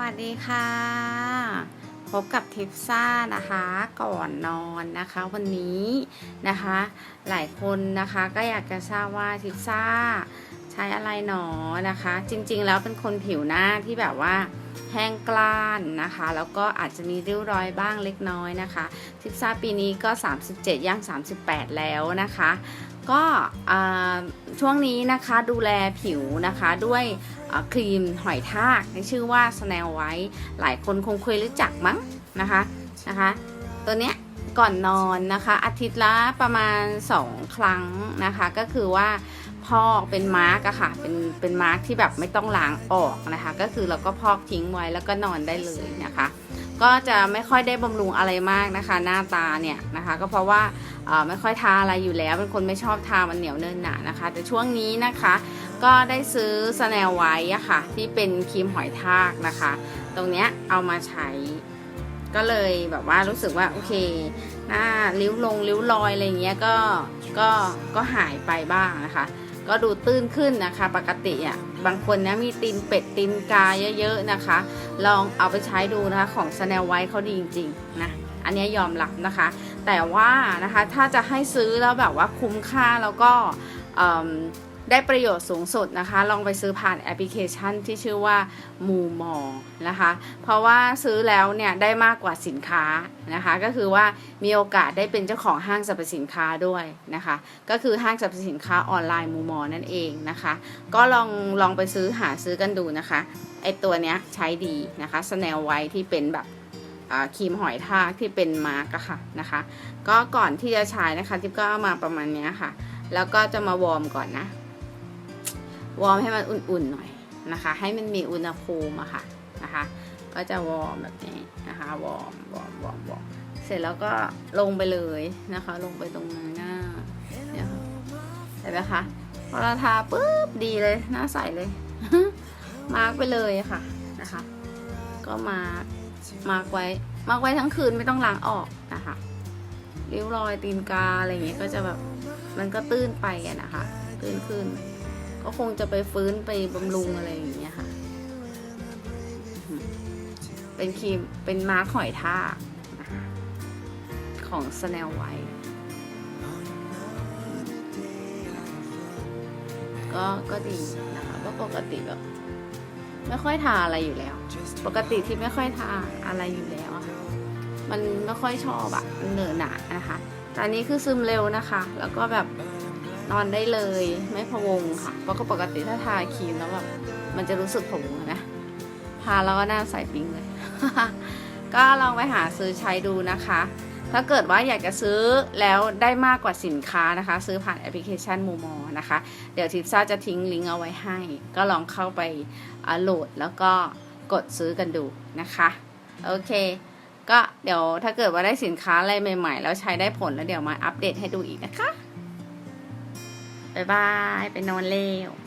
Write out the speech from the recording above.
วัสดีค่ะ พบกับทิฟซ่านะคะก่อนนอนนะคะวันนี้นะคะ หลายคนนะคะก็อยากจะทราบว่าทิฟซ่า ใช้อะไรหนอนะคะ จริงๆ แล้วเป็นคนผิวหน้าที่แบบว่าแห้งกล้านนะคะ แล้วก็อาจจะมีริ้วรอยบ้างเล็กน้อยนะคะทิปซ่าปีนี้ก็ 37 ย่าง 38 แล้วนะคะ ก็ช่วงนี้นะคะดูแลผิวนะคะด้วยครีมหอยทากที่ชื่อว่า Snail White หลายคนคงเคยรู้จักมั้งนะคะนะคะ ตัวเนี้ย ก่อนนอนนะคะ อาทิตย์ละประมาณ 2 ครั้งนะคะ ก็คือว่าพอกเป็นมาร์กอะค่ะเป็นเป็นมาร์กที่แบบไม่ต้องล้างออกนะคะ ก็คือเราก็พอกทิ้งไว้แล้วก็นอนได้เลยนะคะ ก็จะไม่ค่อยได้บำรุงอะไรมากนะคะ หน้าตาเนี่ยนะคะ ก็เพราะว่าไม่ค่อยทาอะไรอยู่แล้วเป็นคนไม่ชอบทามันเหนียวเนินหนานะคะ แต่ช่วงนี้นะคะก็ได้ซื้อสแนลไว้อะค่ะ ที่เป็นครีมหอยทากนะคะ ตรงเนี้ยเอามาใช้ ก็เลยแบบว่ารู้สึกว่าโอเคหน้าริ้วลงริ้วรอยอะไรเงี้ยก็ก็ก็หายไปบ้างนะคะ ก็ดูตื้นขึ้นนะคะ ปกติอะบางคนนะมีตีนเป็ดตีนกาเยอะๆนะคะ ลองเอาไปใช้ดูนะคะของ s n a i l White เขาดีจริงๆนะอันนี้ยอมรับนะคะ แต่ว่านะคะถ้าจะให้ซื้อแล้วแบบว่าคุ้มค่าแล้วก็อืม ได้ประโยชน์สูงสุดนะคะ ลองไปซื้อผ่านแอปพลิเคชันที่ชื่อว่ามูมอนะคะ เพราะว่าซื้อแล้วเนี่ยได้มากกว่าสินค้านะคะ ก็คือว่ามีโอกาสได้เป็นเจ้าของห้างสรรพสินค้าด้วยนะคะ ก็คือห้างสรรพสินค้าออนไลน์มูมอนั่นเองนะคะ ก็ลองลองไปซื้อหาซื้อกันดูนะคะไอตัวเนี้ยใช้ดีนะคะสแนลไว้ที่เป็นแบบครีมหอยทากที่เป็นมาร์กอะค่ะนะคะ ก็ก่อนที่จะใช้นะคะทิปก็เอามาประมาณเนี้ยค่ะ แล้วก็จะมาวอร์มก่อนนะ วอร์มให้มันอุ่นๆหน่อยนะคะ ให้มันมีอุณหภูมิอะค่ะนะคะ ก็จะวอร์มแบบนี้นะคะวอร์มวอร์มวอร์มวอร์มเสร็จแล้วก็ลงไปเลยนะคะ ลงไปตรงหน้าเนี่ยค่ะเห็นไหมคะพอเราทาปุ๊บดีเลยหน้าใสเลย มาร์กไปเลยค่ะนะคะ ก็มาร์กมาร์กไว้มาร์กไว้ทั้งคืนไม่ต้องล้างออกนะคะริ้วรอยตีนกาอะไรอย่างเงี้ยก็จะแบบมันก็ตื้นไปอะนะคะ ตื้นขึ้น ก็คงจะไปฟื้นไปบำรุงอะไรอย่างเงี้ยค่ะ เป็นครีมเป็นมาร์คหอยทากของ s n a i l White ก็ก็ดีนะคะก็ปกติแบบไม่ค่อยทาอะไรอยู่แล้ว ปกติที่ไม่ค่อยทาอะไรอยู่แล้วอะค่ะ มันไม่ค่อยชอบอะมันเหนอะหนานะคะแต่อันนี้คือซึมเร็วนะคะ แล้วก็แบบ นอนได้เลยไม่พะวงค่ะเพราะก็ปกติถ้าทาครีมแล้วแบบมันจะรู้สึกผงนะทาแล้วก็หน้าใสปิ้งเลย ก็ลองไปหาซื้อใช้ดูนะคะ ถ้าเกิดว่าอยากจะซื้อแล้วได้มากกว่าสินค้านะคะ ซื้อผ่านแอปพลิเคชันมูมอนะคะ เดี๋ยวทิปซ่าจะทิ้งลิงก์เอาไว้ให้ ก็ลองเข้าไปอโหลดแล้วก็กดซื้อกันดูนะคะ โอเค ก็เดี๋ยวถ้าเกิดว่าได้สินค้าอะไรใหม่ ๆ แล้วใช้ได้ผลแล้วเดี๋ยวมาอัปเดตให้ดูอีกนะคะ บ๊ายบาย ไปนอนเร็ว